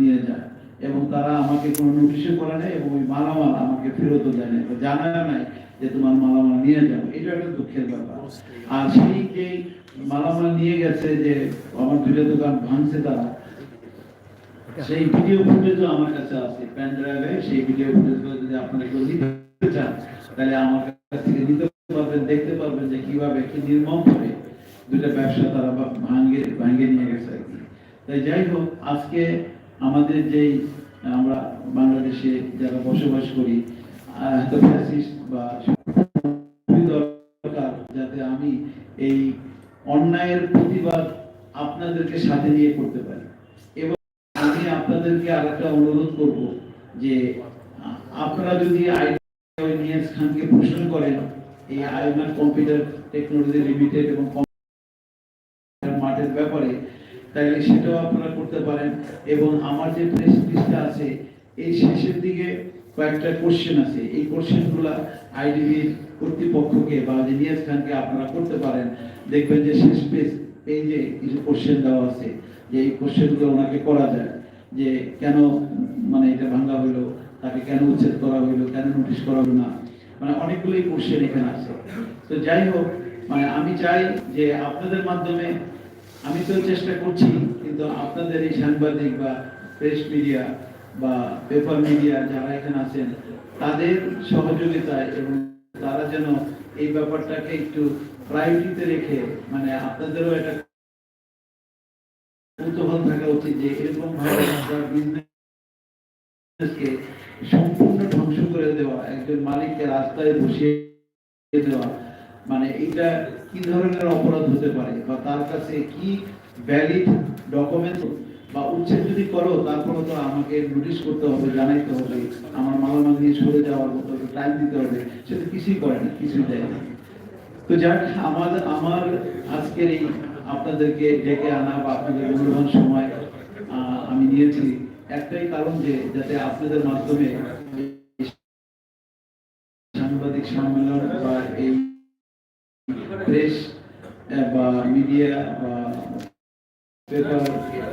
নিয়ে যায়। এবং তারা আমাকে কোনো নোটিশও করে নাই এবং ওই মালামাল আমাকে ফেরতও দেয় নাই জানায় নাই যে তোমার মালামাল নিয়ে যাব। এটা একটা দুঃখের ব্যাপার। আর সেই যে মালামাল নিয়ে গেছে যে আমার দুটো দোকান ভাঙছে তারা, সেই ভিডিও ফুটেজও আমার কাছে আছে। পেন ড্রাইভে সেই ভিডিও ফুটেজগুলো যদি আপনারা কেউ নিতে চান, তাহলে আমার কাছ থেকে নিতে পারবেন, দেখতে পারবেন যে কীভাবে কি নির্মম করে দুটা ব্যবসা তারা ভাঙে ভাঙে নিয়ে গেছে আর কি। তাই যাই হোক, আজকে আমাদের যেই, আমরা বাংলাদেশে যারা বসবাস করি বা যাতে আমি এই অন্যায়ের প্রতিবাদ আপনাদেরকে সাথে নিয়ে করতে পারি। এবং আমি আপনাদেরকে আরেকটা অনুরোধ করব যে, আপনারা যদি আইনিয়াস খানকে প্রশ্ন করেন, এই আইএমআর কম্পিউটার টেকনোলজি লিমিটেড এবং মাঠের ব্যাপারে তাহলে সেটাও আপনারা করতে পারেন। এবং আমার যে প্রেস আছে এই শেষের দিকে কয়েকটা কোশ্চেন আছে। এই কোশ্চেনগুলো আইডিবির কর্তৃপক্ষকে বা জিনিয়াস খানকে আপনারা করতে পারেন। দেখবেন যে শেষ পেজ পেজে কিছু কোশ্চেন দেওয়া আছে, যে এই কোশ্চেনগুলো ওনাকে করা যায়। যে কেন মানে এটা ভাঙা হইল, তাকে কেন উচ্ছেদ করা হইল, কেন নোটিশ করা হলো না? মানে অনেকগুলোই কোশ্চেন এখানে আছে। তো যাই হোক মানে আমি চাই যে আপনাদের মাধ্যমে আমি তো চেষ্টা করছি, কিন্তু আপনাদের এই সাংবাদিক বা প্রেস মিডিয়া বা পেপার মিডিয়া যারা এখানে আছেন, তাদের সহযোগিতায় এবং তারা যেন এই ব্যাপারটাকে একটু প্রায়োরিটিতে রেখে মানে আপনাদেরও একটা কৌতূহল থাকা উচিত যে এরকম ভাবে সম্পূর্ণ ধ্বংস করে দেওয়া, একজন মালিককে রাস্তায় বসিয়ে দেওয়া মানে এটা কি ধরনের অপরাধ হতে পারে? বা তার কাছে কি ভ্যালিড ডকুমেন্ট বা উচ্ছেদ যদি করো তারপরে তো আমাকে নোটিশ করতে হবে, জানাইতে হবে, আমার মালামাল নিয়ে সরে যাওয়ার মতো টাইম দিতে হবে। সেটা কিছুই করে না, কিছুই দেয় না। তো যাক, আমার আমার আজকের এই আপনাদেরকে ডেকে আনা বা আপনাদের মূল্যবান সময় আমি নিয়েছি। একটাই কারণ যে, যাতে আপনাদের মাধ্যমে সাংবাদিক সম্মেলন বা এই প্রেস বা মিডিয়া বা পেপার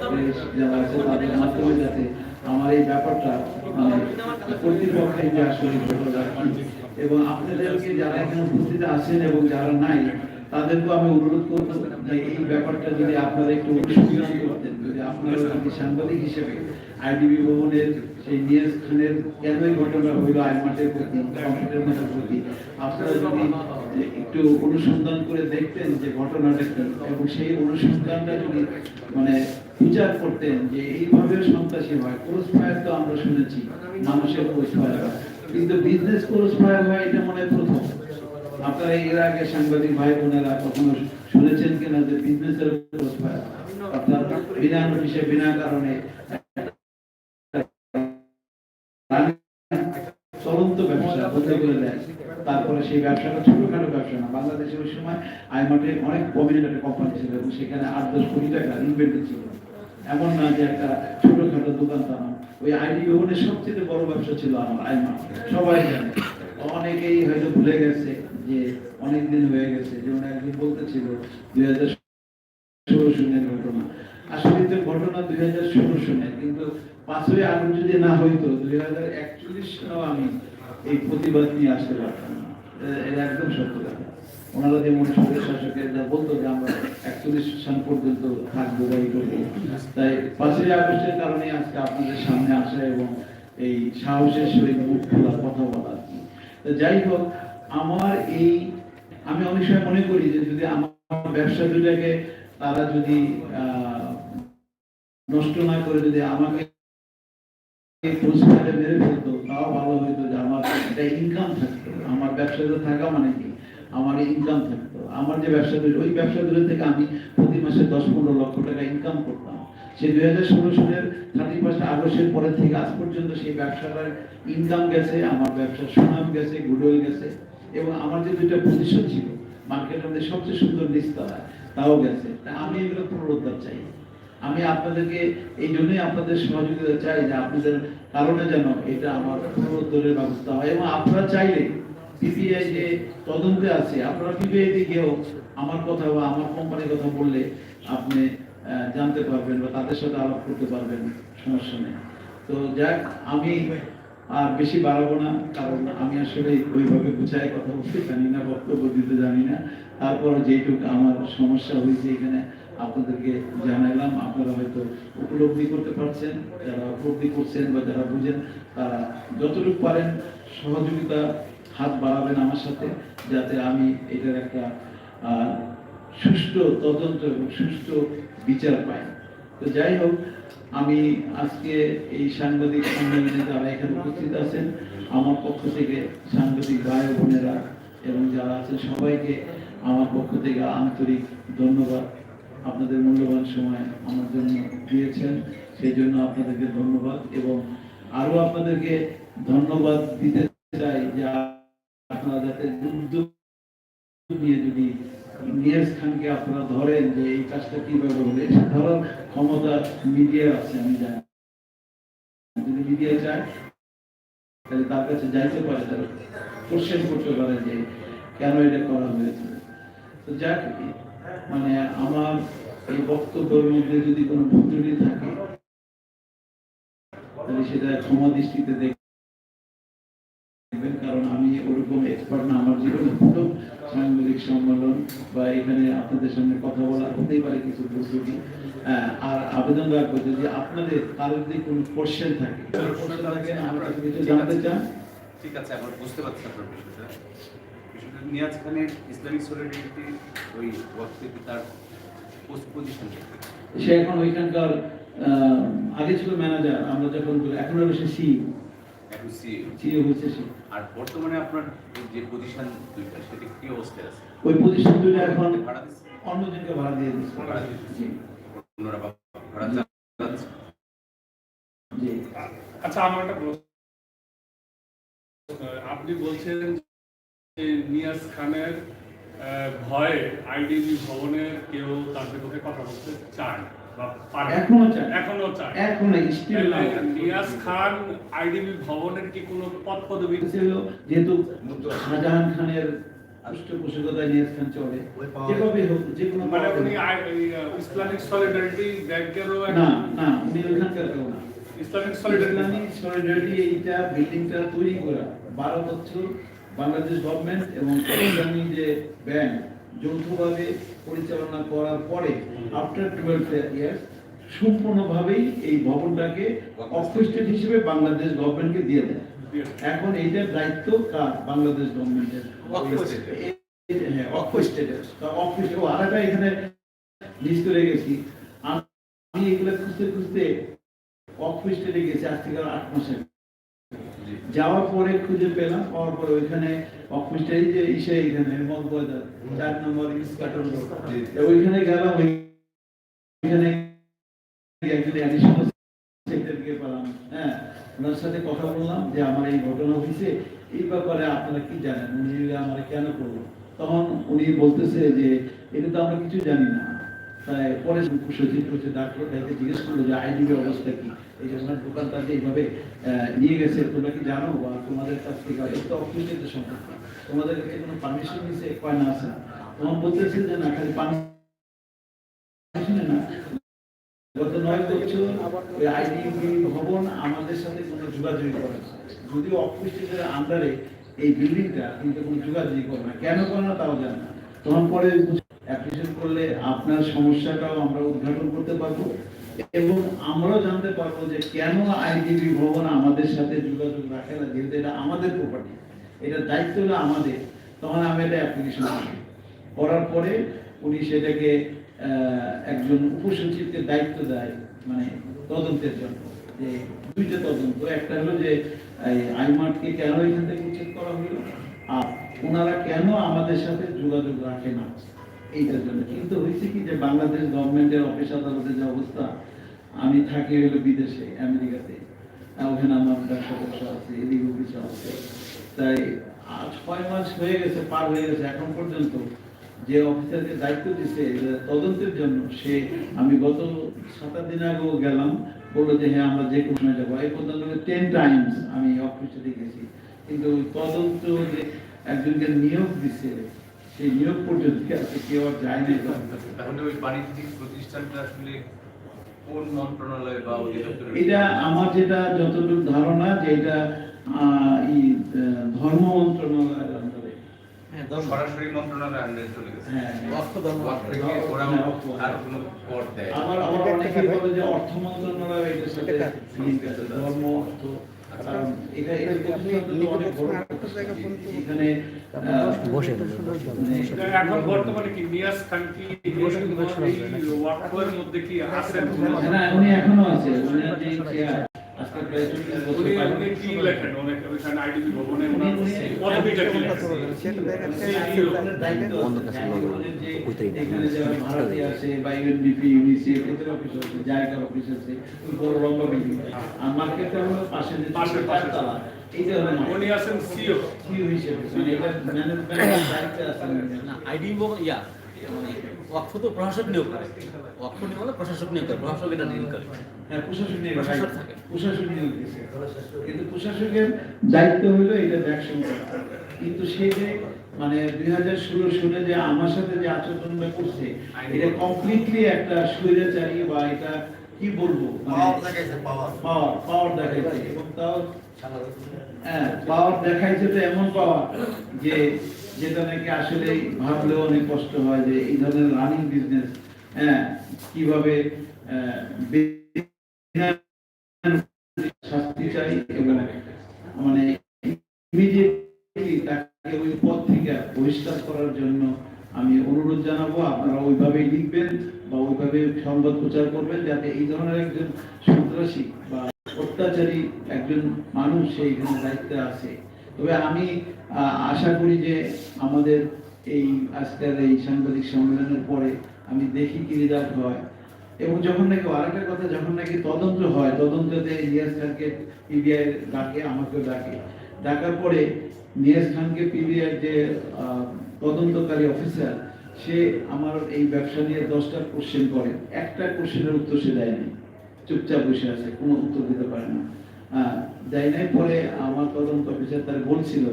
প্রেস যারা আছে তাদের মাধ্যমে যাতে আমার এই ব্যাপারটা মানে কর্তৃপক্ষের যে আসলে এবং আপনাদেরকে যারা এখানে উপস্থিত আছেন এবং যারা নাই, তাদেরকেও আমি অনুরোধ করব যে এই ব্যাপারটা যদি আপনারা একটু অনুসন্ধান করতেন, যদি সাংবাদিক হিসেবে আইডিবি ভবনের সেই নিয়াজ খানের কেন ঘটনা হইল, আইমাটের প্রতি কম্পিউটার প্রতি, আপনারা যদি একটু অনুসন্ধান করে দেখতেন যে ঘটনাটা কি, এবং সেই অনুসন্ধানটা যদি মানে বিচার করতেন যে এইভাবে সন্ত্রাসী হয় ক্রস ফায়ার তো আমরা শুনেছি, মানুষের ক্রস ফায়ার হয়। কিন্তু বিজনেস ক্রস ফায়ার হয় এটা মনে প্রথম। আপনারা এর আগে সাংবাদিক ভাই বোনেরা কখনো শুনেছেন কিনা যে বিজনেসের ক্রস ফায়ার অর্থাৎ বিনা নোটিশে বিনা কারণে চলন্ত ব্যবসা বন্ধ করে দেয় তারপরে সেই ব্যবসাটা ছোটখাটো ব্যবসা না। বাংলাদেশে ওই সময় আইমার্টে অনেক প্রমিনেন্ট একটা কোম্পানি ছিল এবং সেখানে আট দশ কোটি টাকা ইনভেন্টরি ছিল। এমন না যে একটা ছোটখাটো দোকান না। ওই আইডি ভবনের সবচেয়ে বড় ব্যবসা ছিল আমার আইমার্ট সবাই জানে। অনেকেই হয়তো ভুলে গেছে যে অনেক দিন হয়ে গেছে যেমন একদিন বলতেছিল, দুই হাজার ষোলো শূন্যের ঘটনা। আসলে তো ঘটনা দুই হাজার ষোলো সনের কিন্তু পাঁচই আগস্ট যদি না হইতো, দুই হাজার একচল্লিশ সালেও আমি এই প্রতিবাদ নিয়ে আসতে পারতাম না। এটা একদম সত্য কথা। ওনারা সরকার শাসকের যা বলতো যে আমরা একচল্লিশ সাল পর্যন্ত থাকব তাই পাঁচই আগস্টের কারণে আজকে আপনাদের সামনে এবং এই সাহসের সহিত মুখ কথা বলা যাই হোক, আমার এই, আমি অনেক সময় মনে করি যে যদি আমার ব্যবসা দুটাকে তারা যদি নষ্ট না করে যদি আমাকে মেরে ফেলতো তাও ভালো হইতো যে আমার একটা ইনকাম থাকতো। আমার ব্যবসাতে থাকা মানে কি? আমার ইনকাম থাকতো। আমার যে ব্যবসা ওই ব্যবসা দুটো থেকে আমি প্রতি মাসে দশ পনেরো লক্ষ টাকা ইনকাম করতাম। সেই দুই হাজার ষোলো সালের থার্টি ফার্স্ট আগস্টের পরে থেকে আজ পর্যন্ত সেই ব্যবসাটার ইনকাম গেছে, আমার ব্যবসার সুনাম গেছে গুডউইল গেছে এবং আমার যে দুইটা পজিশন ছিল মার্কেটের মধ্যে সবচেয়ে সুন্দর নিস্তারা তাও গেছে। তা আমি এগুলো পুনরুদ্ধার চাই। আমি আপনাদেরকে এই জন্যই আপনাদের সহযোগিতা চাই যে আপনাদের কারণে যেন এটা আমার পুনরুদ্ধারের ব্যবস্থা হয় এবং আপনারা চাইলে পিপিআই যে তদন্তে আছে, আপনারা পিপিআইতে গিয়েও আমার কথা বা আমার কোম্পানির কথা বললে আপনি জানতে পারবেন বা তাদের সাথে আলাপ করতে পারবেন, সমস্যা নেই। তো যাক, আমি আর বেশি বাড়াবো না, কারণ আমি আসলে ওইভাবে গুছায় কথা বলতে জানি না, বক্তব্য দিতে জানি না। তারপর যেটুকু আমার সমস্যা হয়েছে এখানে আপনাদেরকে জানাইলাম আপনারা হয়তো উপলব্ধি করতে পারছেন, যারা উপলব্ধি করছেন বা যারা বুঝেন, তারা যতটুকু পারেন সহযোগিতা হাত বাড়াবেন আমার সাথে, যাতে আমি এটার একটা সুষ্ঠু তদন্ত এবং সুষ্ঠু বিচার পাই। তো যাই হোক, আমি আজকে এই সাংবাদিক সম্মেলনে যারা এখানে উপস্থিত আছেন, আমার পক্ষ থেকে সাংবাদিক ভাই বোনেরা এবং যারা আছেন সবাইকে আমার পক্ষ থেকে আন্তরিক ধন্যবাদ। আপনাদের মূল্যবান সময় আমার জন্য দিয়েছেন, সেই জন্য আপনাদেরকে ধন্যবাদ এবং আরও আপনাদেরকে ধন্যবাদ দিতে চাই যে আপনারা যাতে উদ্যোগ নিয়ে যদি নিয়াজ খানকে আপনারা ধরেন যে এই কাজটা কীভাবে হলে ধরার ক্ষমতা মিডিয়ার আছে, আমি জানি। যদি মিডিয়া চায়, তাহলে তার কাছে যাইতে পারে, তারা কোশ্চেন করতে পারে যে কেন এটা করা হয়েছে। তো যাক মানে আমার এই বক্তব্যের মধ্যে যদি কোনো ভুল থাকে তাহলে সেটা ক্ষমা দৃষ্টিতে দেখবেন কারণ আমি ওরকম এক্সপার্ট না। আমার জীবনে প্রথম সাংবাদিক সম্মেলন বা এখানে আপনাদের সামনে কথা বলা হতেই পারে কিছু প্রস্তুতি আর আবেদন রাখব যে যে আপনাদের কারোর যদি কোনো কোশ্চেন থাকে জানতে চান। ঠিক আছে আমরা বুঝতে পারছি আপনার বিষয়টা নিয়াজ খানের ইসলামিক সলিডারিটি ওই ওয়ার্কশপে তার পোস্ট পজিশন সে এখন ওইখানকার আগে ছিল ম্যানেজার আমরা যখন এখন সি এখন সি সে আর বর্তমানে আপনার যে পজিশন দুইটা সেটা কি অবস্থায় আছে? ওই পজিশন দুটো এখন ভাড়া দিচ্ছে? অন্যজনকে ভাড়া দিয়ে দিচ্ছে। ভাড়া দিচ্ছে। অন্যরা ভাড়া চালাচ্ছে আচ্ছা আমার একটা প্রশ্ন আপনি বলছেন নিয়াজ খানের ভয়ে আইডিবি ভবনের কেউ তার বিপক্ষে কথা বলতে চায় না বা পারে। না। এখনও চায়? এখনও চায়। এখন স্টিল নিয়াজ খান আইডিবি ভবনের কি কোনো পদ পদবি ছিল? যেহেতু শাহজাহান খানের পৃষ্ঠপোষকতায় নিয়াজ খান চলে যেভাবে হোক যে কোনো মানে উনি ইসলামিক সলিডারিটি ব্যাংকেরও না না উনি ওইখানকার কেউ না। ইসলামিক ইসলামিক সলিডারিটি এইটা বিল্ডিংটা তৈরি করা। বারো বছর বাংলাদেশ গভর্নমেন্ট এবং ইসলামী যে ব্যাংক যৌথভাবে পরিচালনা করার পরে আফটার টুয়েলভ ইয়ার্স সম্পূর্ণভাবেই এই ভবনটাকে অফিস্টেড হিসেবে বাংলাদেশ গভর্নমেন্টকে দিয়ে দেয়। এখন এইটার দায়িত্ব কার? বাংলাদেশ গভর্নমেন্টের হ্যাঁ আরেকটা এখানে মিস করে গেছি আমি এগুলো খুঁজতে খুঁজতে স্টেটে গেছি আজ থেকে আট মাস আগে। যাওয়ার পরে খুঁজে পেলাম পাওয়ার পরে ওইখানে অফিসটাই যে ইসে এখানে মগবাজার চার নম্বর ইস্কাটন ওইখানে গেলাম ওইখানে একজন অ্যাডিশনাল সেক্রেটারিকে পেলাম। হ্যাঁ ওনার সাথে কথা বললাম যে আমার এই ঘটনা হয়েছে এই ব্যাপারে আপনারা কি জানেন? উনি আমার কেন করল তখন উনি বলতেছে যে এটা তো আমরা কিছু জানি না। তাই পরে তাকে জিজ্ঞেস করল যে অবস্থা কি? এই যে ওনার এইভাবে নিয়ে গেছে, তোমরা কি জানো? বা তোমাদের কাছ থেকে এটা তো অফিসের সম্পর্ক তোমাদের কাছে কোনো পারমিশন কয়, না, আছে তখন বলতেছে যে, না, খালি না। গত নয় বছর ওই ভবন আমাদের সাথে কোনো যোগাযোগ করে না। যদিও অফিসের আন্ডারে এই বিল্ডিংটা কিন্তু কোনো যোগাযোগ করে না। কেন করে না তাও জানে না। তখন পরে অ্যাপ্লিকেশন করলে আপনার সমস্যাটাও আমরা উদ্ঘাটন করতে এবং জানতে পারব যে কেন ভবন আমাদের সাথে যোগাযোগ রাখে না, যেহেতু এটা আমাদের প্রপার্টি এটা দায়িত্ব হলো আমাদের, তখন আমি এটা অ্যাপ্লিকেশন করি করার পরে উনি সেটাকে একজন উপসচিবকে দায়িত্ব দেয় মানে তদন্তের জন্য, যে দুইটা তদন্ত, একটা হলো যে আইমার্টকে কেন এখান থেকে উচ্ছেদ করা হলো, আর ওনারা কেন আমাদের সাথে যোগাযোগ রাখে না? এইটার জন্য। কিন্তু হয়েছে কি যে বাংলাদেশ গভর্নমেন্টের অফিস আদালতের যে অবস্থা, আমি থাকি হলো বিদেশে, আমেরিকাতে। ওখানে আমার ব্যবসা ব্যবসা আছে, এদিক অফিস আছে। তাই ছয় মাস হয়ে গেছে, পার হয়ে গেছে, এখন পর্যন্ত যে অফিসারকে দায়িত্ব দিছে তদন্তের জন্য সে, আমি গত সাত আট দিন আগেও গেলাম, বলল যে হ্যাঁ আমরা যে কোনো সময় যাব। এই পর্যন্ত টেন টাইমস আমি অফিসে গেছি কিন্তু তদন্ত যে একজনকে নিয়োগ দিছে সেই নিয়োগ পর্যন্ত আছে কেউ আর যায় না তাহলে ওই বাণিজ্যিক প্রতিষ্ঠানটা আসলে কোন মন্ত্রণালয় বা এটা আমার যেটা যতটুকু ধারণা যে এটা আহ, ধর্ম মন্ত্রণালয়ের আন্ডারে। সরাসরি মন্ত্রণালয়ের আন্ডারে চলে গেছে। হ্যাঁ হ্যাঁ, আবার আবার অনেকেই বলে যে অর্থ মন্ত্রণালয় এটার সাথে আছে। ধর্ম অর্থ এখানে বর্তমানে কি নিয়াজ খান কি মধ্যে কি আছেন উনি এখনও আছে আজকে প্রায় চল্লিশ বছর উনি কি লেখেন অনেক ওইখানে আইডিবি ভবনে ওনার উনি- লেখেন ওনার আছে। যে বা এদের অফিস আছে, জায়গার অফিস আছে, বড় লম্বা বিল্ডিং। আর মার্কেটটা হলো পাশে পাশে, পাশে। মার্কেট। উনি আছেন সিও CEO হিসেবে, মানে এটা ম্যানেজমেন্টের দায়িত্বে আছেন আইডি ইয়া মানে ওয়াকফ তো প্রশাসক নিয়োগ করে। ওয়াকফ নিয়োগ হলে প্রশাসক নিয়োগ করে প্রশাসক এটা ডিল করে। হ্যাঁ, প্রশাসক নিয়োগ প্রশাসক থাকে। প্রশাসক নিয়োগ। কিন্তু প্রশাসকের দায়িত্ব হলো এটা করা কিন্তু সে যে মানে দুই হাজার ষোলো সালে যে আমার সাথে যে আচরণটা করছে এটা কমপ্লিটলি একটা স্বৈরাচারী বা এটা কি বলব? পাওয়ার পাওয়ার দেখাইছে এবং তাও হ্যাঁ পাওয়ার দেখাইছে তো এমন পাওয়ার যে যেটা নাকি আসলে ভাবলেও অনেক কষ্ট হয় যে এই ধরনের রানিং বিজনেস হ্যাঁ কীভাবে শাস্তি চাই এবং মানে ইমিডিয়েটলি তাকে ওই পদ থেকে বহিষ্কার করার জন্য আমি অনুরোধ জানাব। আপনারা ওইভাবেই লিখবেন বা ওইভাবে সংবাদ প্রচার করবেন যাতে এই ধরনের একজন সন্ত্রাসী বা অত্যাচারী একজন মানুষ সেই এখানে দায়িত্বে আছে। তবে আমি আশা করি যে আমাদের এই আজকের এই সাংবাদিক সম্মেলনের পরে আমি দেখি কি রেজাল্ট হয়। এবং যখন নাকি আরেকটা কথা, যখন নাকি তদন্ত হয়, তদন্ততে নিয়াজ খানকে পিবিআই ডাকে, আমাকেও ডাকে। ডাকার পরে নিয়াজ খানকে পিবিআই যে তদন্তকারী অফিসার সে আমার এই ব্যবসা নিয়ে দশটা কোশ্চেন করে। একটা কোশ্চেনের উত্তর সে দেয়নি। চুপচাপ বসে আছে, কোনো উত্তর দিতে পারে না। দেয় নাই পরে আমার তদন্ত বলছিল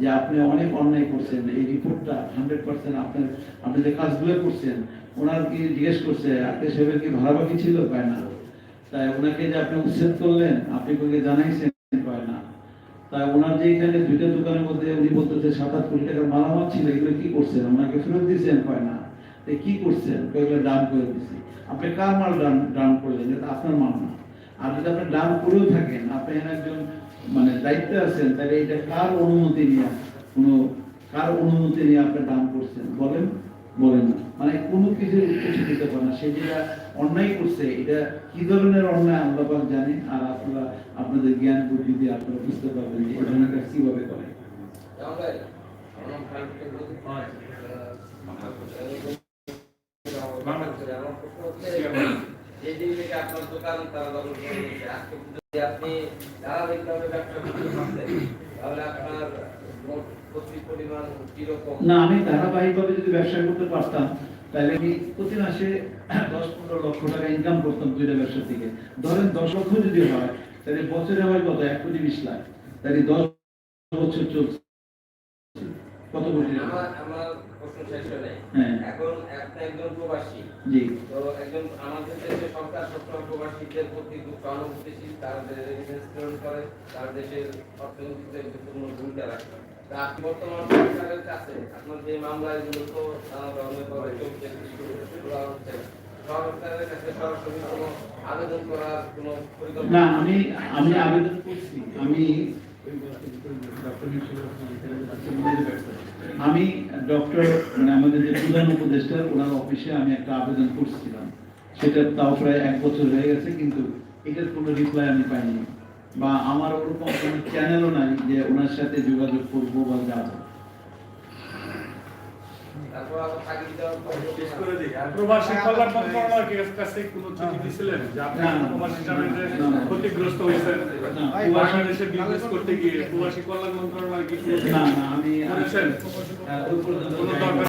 যে আপনি অনেক অন্যায় করছেন, এই রিপোর্টটা হান্ড্রেড পার্সেন্ট আপনার, আপনি যে করছেন, ওনার কি জিজ্ঞেস করছে, আপনি কি ছিল? পায় না। তাই ওনাকে যে আপনি উচ্ছেদ করলেন, আপনি জানাইছেন? পায় না। তাই ওনার যে এখানে দুইটা দোকানের মধ্যে উনি বলতেছে সাত আট কোটি টাকার মালামাল ছিল, এগুলো কি করছেন? ওনাকে ফেরত দিয়েছেন? পায় না। কি করছেন? এগুলো ডান করে দিছি। আপনি কার মাল ডান ডান করলেন? আপনার মাল না। আর যদি আপনি ডান করেও থাকেন, আপনি এখানে একজন মানে দায়িত্বে আছেন, তাহলে এটা কার অনুমতি নিয়ে, কোনো কার অনুমতি নিয়ে আপনি দান করছেন? বলেন বলেন না। মানে কোনো কিছু সে দিতে পারে না। সে যেটা অন্যায় করছে, এটা কি ধরনের অন্যায় আল্লাহ পাক জানে আর আপনারা আপনাদের জ্ঞান, বুদ্ধি দিয়ে আপনারা বুঝতে পারবেন যে ধরনের কীভাবে করে। যেদিন থেকে আপনার দোকান তারা দখল করে নিয়েছে আজকে যদি আপনি ধারাবাহিকভাবে ব্যবসা করতে পারতেন তাহলে আপনার পরিমাণ কীরকম না আমি ধারাবাহিকভাবে যদি ব্যবসা করতে পারতাম তাহলে আমি প্রতি মাসে দশ পনেরো লক্ষ টাকা ইনকাম করতাম দুইটা ব্যবসা থেকে ধরেন দশ লক্ষ যদি হয় তাহলে বছরে হয় কত? এক কোটি বিশ লাখ। তাহলে দশ বছর চলছে। কত কোটি আমার হয়। নাই এখন আপনি একজন প্রবাসী। জি। তো একজন আমাদের দেশে সরকার সবসময় প্রবাসীদের প্রতি সহানুভূতিশীল তারা রেমিটেন্স করে তার দেশের অর্থনীতিতে গুরুত্বপূর্ণ ভূমিকা রাখে। বর্তমান সরকারের কাছে আপনার যে মামলা এগুলো নানা ধরনের ভাবে চলছে হচ্ছে সরকারের কাছে সরাসরি কোনো আবেদন করার কোনো পরিকল্পনা না আমি আমি আবেদন করছি। আমি আমি ডক্টর মানে আমাদের যে প্রধান উপদেষ্টা, ওনার অফিসে আমি একটা আবেদন করছিলাম। সেটা তাও প্রায় এক বছর হয়ে গেছে, কিন্তু এটার কোনো রিপ্লাই আমি পাইনি। বা আমার ওরকম কোনো চ্যানেলও নাই যে ওনার সাথে যোগাযোগ করব বা যাব তারপর আবার চাকরি দেওয়ার পর শেষ করে দিই আর প্রবাসী কল্যাণ মন্ত্রণালয়ের কাছে কোনো চিঠি দিছিলেন যে আপনি না, না, প্রবাসী যাবেন যে না, না। ক্ষতিগ্রস্ত হয়েছেন? বাংলাদেশে বিজনেস করতে গিয়ে প্রবাসী কল্যাণ মন্ত্রণালয় কি না না আমি কোনো দরকার